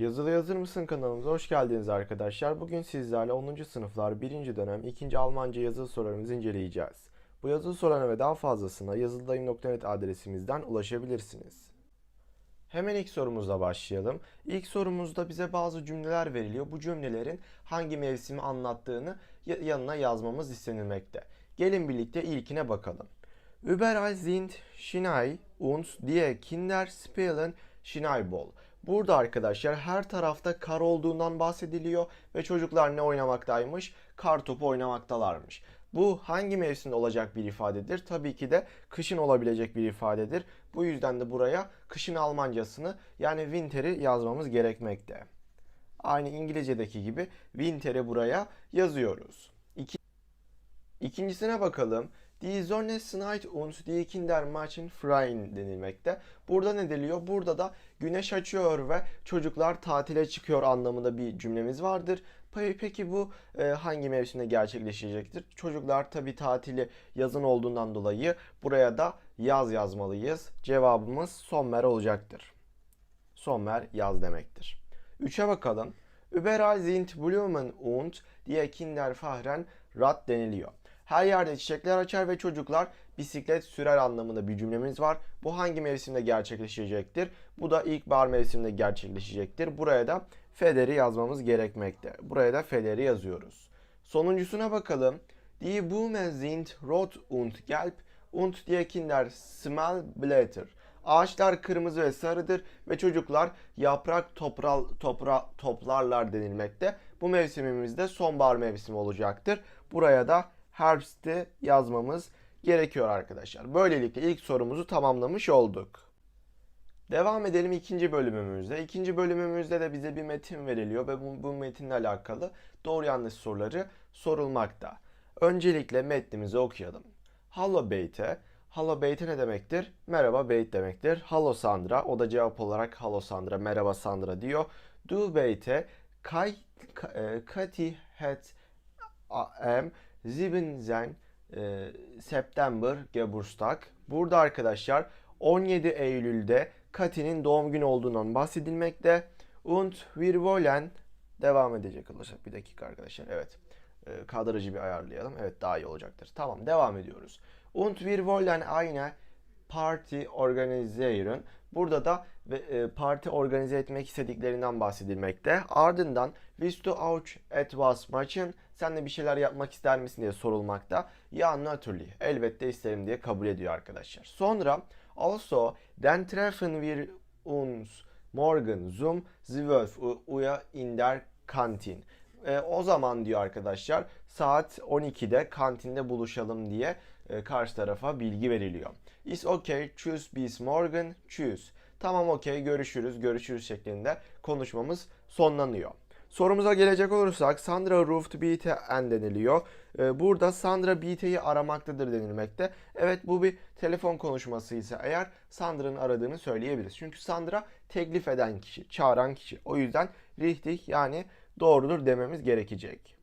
Yazılı Yazır mısın kanalımıza hoş geldiniz arkadaşlar. Bugün sizlerle 10. sınıflar 1. dönem 2. Almanca yazılı sorularımızı inceleyeceğiz. Bu yazılı sorularına ve daha fazlasına yazılıdayım.net adresimizden ulaşabilirsiniz. Hemen ilk sorumuzla başlayalım. İlk sorumuzda bize bazı cümleler veriliyor. Bu cümlelerin hangi mevsimi anlattığını ya- yanına yazmamız istenilmekte. Gelin birlikte ilkine bakalım. Überall sind Schnee und die Kinder spielen Schneeball. Burada arkadaşlar her tarafta kar olduğundan bahsediliyor ve çocuklar ne oynamaktaymış? Kar topu oynamaktalarmış. Bu hangi mevsimde olacak bir ifadedir? Tabii ki de kışın olabilecek bir ifadedir. Bu yüzden de buraya kışın Almancasını yani winter'i yazmamız gerekmekte. Aynı İngilizce'deki gibi winter'i buraya yazıyoruz. İki, ikincisine bakalım. Die Sonne scheint und die Kinder machen freien denilmekte. Burada ne deniliyor? Burada da güneş açıyor ve çocuklar tatile çıkıyor anlamında bir cümlemiz vardır. Pe- Peki bu e, hangi mevsimde gerçekleşecektir? Çocuklar tabi tatili yazın olduğundan dolayı buraya da yaz yazmalıyız. Cevabımız sonmer olacaktır. Sonmer yaz demektir. 3'e bakalım. Überall sind Blumen und die Kinder fahren Rad deniliyor. Her yerde çiçekler açar ve çocuklar bisiklet sürer anlamında bir cümlemiz var. Bu hangi mevsimde gerçekleşecektir? Bu da ilkbahar mevsiminde gerçekleşecektir. Buraya da Feder'i yazmamız gerekmekte. Buraya da Feder'i yazıyoruz. Sonuncusuna bakalım. Die Blumen sind rot und gelb und die Kinder small Blätter. Ağaçlar kırmızı ve sarıdır ve çocuklar yaprak topral, topra, toplarlar denilmekte. Bu mevsimimizde sonbahar mevsimi olacaktır. Buraya da Herbst'i yazmamız gerekiyor arkadaşlar. Böylelikle ilk sorumuzu tamamlamış olduk. Devam edelim ikinci bölümümüzde. İkinci bölümümüzde de bize bir metin veriliyor ve bu, bu metinle alakalı doğru yanlış soruları sorulmakta. Öncelikle metnimizi okuyalım. Hallo Beyte. Hallo Beyte ne demektir? Merhaba Beyt demektir. Hallo Sandra. O da cevap olarak Hallo Sandra, merhaba Sandra diyor. Du Beyte. Kai, Ka- e, Kati het am 17 e, September Geburtstag. Burada arkadaşlar 17 Eylül'de Kati'nin doğum günü olduğundan bahsedilmekte. Und wir wollen devam edecek olacak. Bir dakika arkadaşlar. Evet. E, kadrajı bir ayarlayalım. Evet daha iyi olacaktır. Tamam devam ediyoruz. Und wir wollen eine Party organisieren. Burada da e, parti organize etmek istediklerinden bahsedilmekte. Ardından Willst du auch etwas machen? Sen de bir şeyler yapmak ister misin diye sorulmakta. Ja, natürlich. Elbette isterim diye kabul ediyor arkadaşlar. Sonra also dann treffen wir uns morgen zum 12 Uhr in der Kantin. E, o zaman diyor arkadaşlar saat 12'de kantinde buluşalım diye karşı tarafa bilgi veriliyor. Is okay, tschüss bis morgen, tschüss. Tamam okey, görüşürüz, görüşürüz şeklinde konuşmamız sonlanıyor. Sorumuza gelecek olursak Sandra ruft Biete en deniliyor. E, Burada Sandra Biete'yi aramaktadır denilmekte. Evet bu bir telefon konuşması ise eğer Sandra'nın aradığını söyleyebiliriz. Çünkü Sandra teklif eden kişi, çağıran kişi. O yüzden richtig yani doğrudur dememiz gerekecek.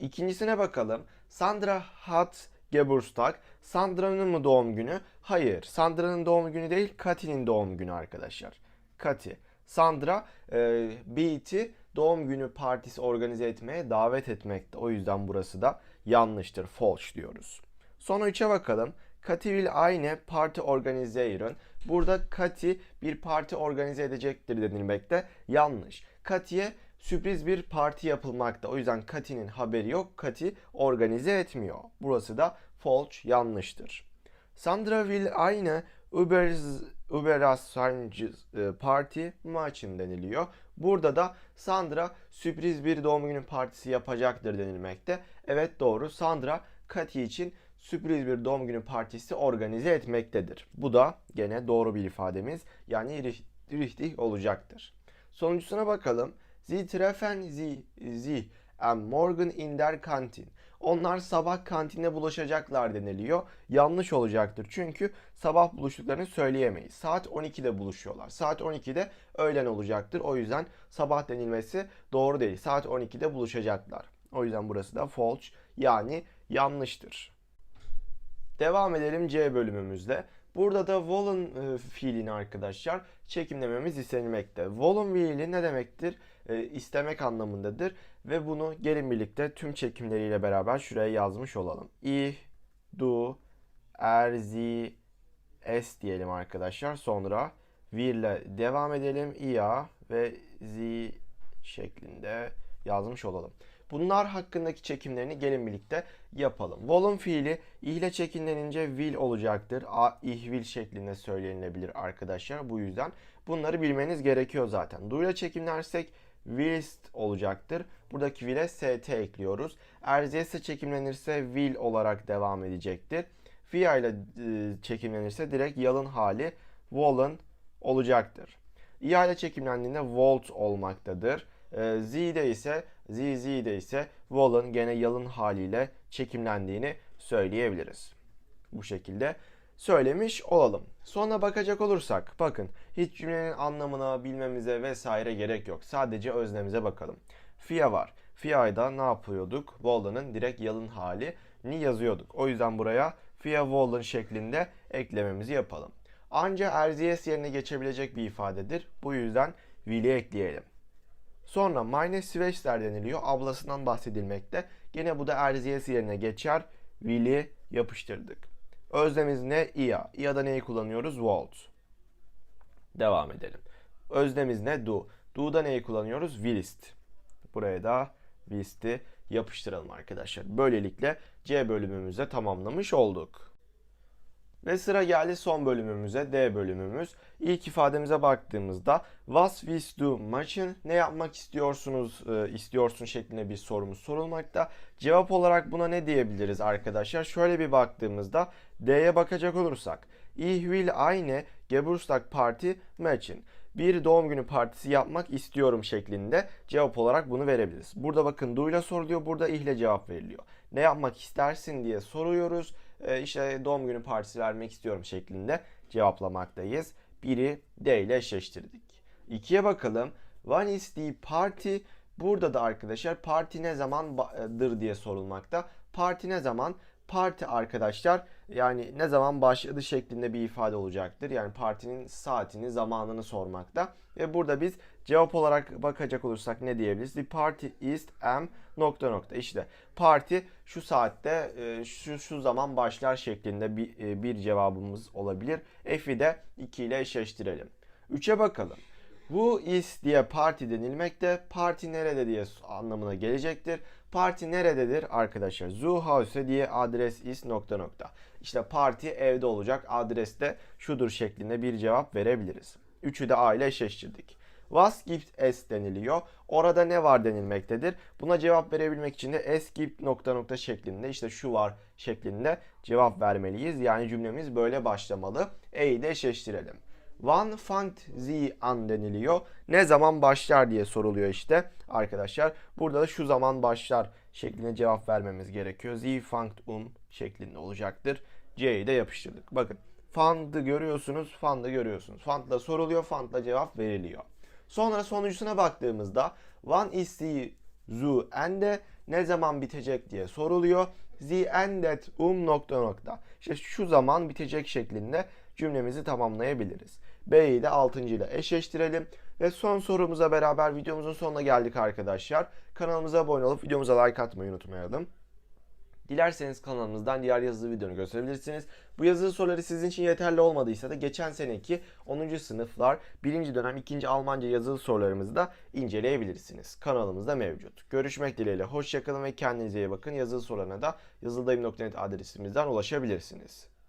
İkincisine bakalım. Sandra hat Geburtstag. Sandra'nın mı doğum günü? Hayır. Sandra'nın doğum günü değil, Kati'nin doğum günü arkadaşlar. Kati. Sandra e, Beat'i doğum günü partisi organize etmeye davet etmekte. O yüzden burası da yanlıştır. False diyoruz. Son üçe bakalım. Kati will eine Party organisieren. Burada Kati bir parti organize edecektir denilmekte. Yanlış. Kati'ye sürpriz bir parti yapılmakta. O yüzden Kati'nin haberi yok. Kati organize etmiyor. Burası da false yanlıştır. Sandra will eine Uber Überraschungs e, party machen deniliyor. Burada da Sandra sürpriz bir doğum günü partisi yapacaktır denilmekte. Evet doğru. Sandra Kati için sürpriz bir doğum günü partisi organize etmektedir. Bu da gene doğru bir ifademiz. Yani richtig olacaktır. Sonuncusuna bakalım. Sie treffen sie, sie am Morgen in der Kantin. Onlar sabah kantinde buluşacaklar deniliyor. Yanlış olacaktır. Çünkü sabah buluştuklarını söyleyemeyiz. Saat 12'de buluşuyorlar. Saat 12'de öğlen olacaktır. O yüzden sabah denilmesi doğru değil. Saat 12'de buluşacaklar. O yüzden burası da false yani yanlıştır. Devam edelim C bölümümüzde. Burada da wollen e, fiilini arkadaşlar çekimlememiz istenilmekte. Wollen fiili ne demektir? E, istemek anlamındadır ve bunu gelin birlikte tüm çekimleriyle beraber şuraya yazmış olalım. Ich, du, er, sie, es diyelim arkadaşlar. Sonra wir ile devam edelim. Ia ve sie şeklinde yazmış olalım. Bunlar hakkındaki çekimlerini gelin birlikte yapalım. Wollen fiili ile çekimlenince will olacaktır. A, ich will şeklinde söylenilebilir arkadaşlar. Bu yüzden bunları bilmeniz gerekiyor zaten. İle çekimlersek willst olacaktır. Buradaki will'e st ekliyoruz. Erziyese çekimlenirse will olarak devam edecektir. Fia ile e, çekimlenirse direkt yalın hali wollen olacaktır. IA ile çekimlendiğinde volt olmaktadır. E, Z'de ise ZZ'de ise Wall'ın gene yalın haliyle çekimlendiğini söyleyebiliriz. Bu şekilde söylemiş olalım. Sonra bakacak olursak bakın hiç cümlenin anlamına bilmemize vesaire gerek yok. Sadece öznemize bakalım. Fia var. Fia'da ne yapıyorduk? Wallen'ın direkt yalın hali ni yazıyorduk. O yüzden buraya Fia Wallen şeklinde eklememizi yapalım. Anca erziyes yerine geçebilecek bir ifadedir. Bu yüzden will'i ekleyelim. Sonra meine Schwester deniliyor. Ablasından bahsedilmekte. Gene bu da erziyes yerine geçer. Will'i yapıştırdık. Özlemiz ne? Ia. Ia'da neyi kullanıyoruz? Walt. Devam edelim. Öznemiz ne? Do. Do'da neyi kullanıyoruz? Willist. Buraya da willist'i yapıştıralım arkadaşlar. Böylelikle C bölümümüzde tamamlamış olduk. Ve sıra geldi son bölümümüze, D bölümümüz. İlk ifademize baktığımızda Was willst du machen? Ne yapmak istiyorsunuz, e, istiyorsun şeklinde bir sorumuz sorulmakta. Cevap olarak buna ne diyebiliriz arkadaşlar? Şöyle bir baktığımızda D'ye bakacak olursak. Ich will eine Geburtstag Party machen. Bir doğum günü partisi yapmak istiyorum şeklinde cevap olarak bunu verebiliriz. Burada bakın duyla soruluyor, burada ihle cevap veriliyor. Ne yapmak istersin diye soruyoruz işte doğum günü partisi vermek istiyorum şeklinde cevaplamaktayız. Biri D ile eşleştirdik. İkiye bakalım. When is the party? Burada da arkadaşlar parti ne zamandır diye sorulmakta. Parti ne zaman? Parti arkadaşlar yani ne zaman başladı şeklinde bir ifade olacaktır. Yani partinin saatini, zamanını sormakta. Ve burada biz cevap olarak bakacak olursak ne diyebiliriz? The party is am nokta nokta. İşte parti şu saatte e, şu şu zaman başlar şeklinde bir, e, bir cevabımız olabilir. F'i de 2 ile eşleştirelim. 3'e bakalım. Who is diye parti denilmekte. Parti nerede diye anlamına gelecektir. Parti nerededir arkadaşlar? Zoo House diye adres is nokta nokta. İşte parti evde olacak. Adres de şudur şeklinde bir cevap verebiliriz. Üçü de A ile eşleştirdik. Was gibt es deniliyor. Orada ne var denilmektedir. Buna cevap verebilmek için de es gibt nokta nokta şeklinde işte şu var şeklinde cevap vermeliyiz. Yani cümlemiz böyle başlamalı. E'yi de eşleştirelim. Wann fängt sie an deniliyor. Ne zaman başlar diye soruluyor işte arkadaşlar. Burada da şu zaman başlar şeklinde cevap vermemiz gerekiyor. Sie fängt um şeklinde olacaktır. C'yi de yapıştırdık. Bakın fand'ı görüyorsunuz, fand'ı görüyorsunuz. Fand'la soruluyor, fand'la cevap veriliyor. Sonra sonuncusuna baktığımızda wann ist die zu Ende ne zaman bitecek diye soruluyor. Sie endet um nokta nokta. İşte şu zaman bitecek şeklinde cümlemizi tamamlayabiliriz. B'yi de 6. ile eşleştirelim. Ve son sorumuza beraber videomuzun sonuna geldik arkadaşlar. Kanalımıza abone olup videomuza like atmayı unutmayalım. Dilerseniz kanalımızdan diğer yazılı videonu gösterebilirsiniz. Bu yazılı soruları sizin için yeterli olmadıysa da geçen seneki 10. sınıflar 1. dönem 2. Almanca yazılı sorularımızı da inceleyebilirsiniz. Kanalımızda mevcut. Görüşmek dileğiyle hoşçakalın ve kendinize iyi bakın. Yazılı sorularına da yazıldayım.net adresimizden ulaşabilirsiniz.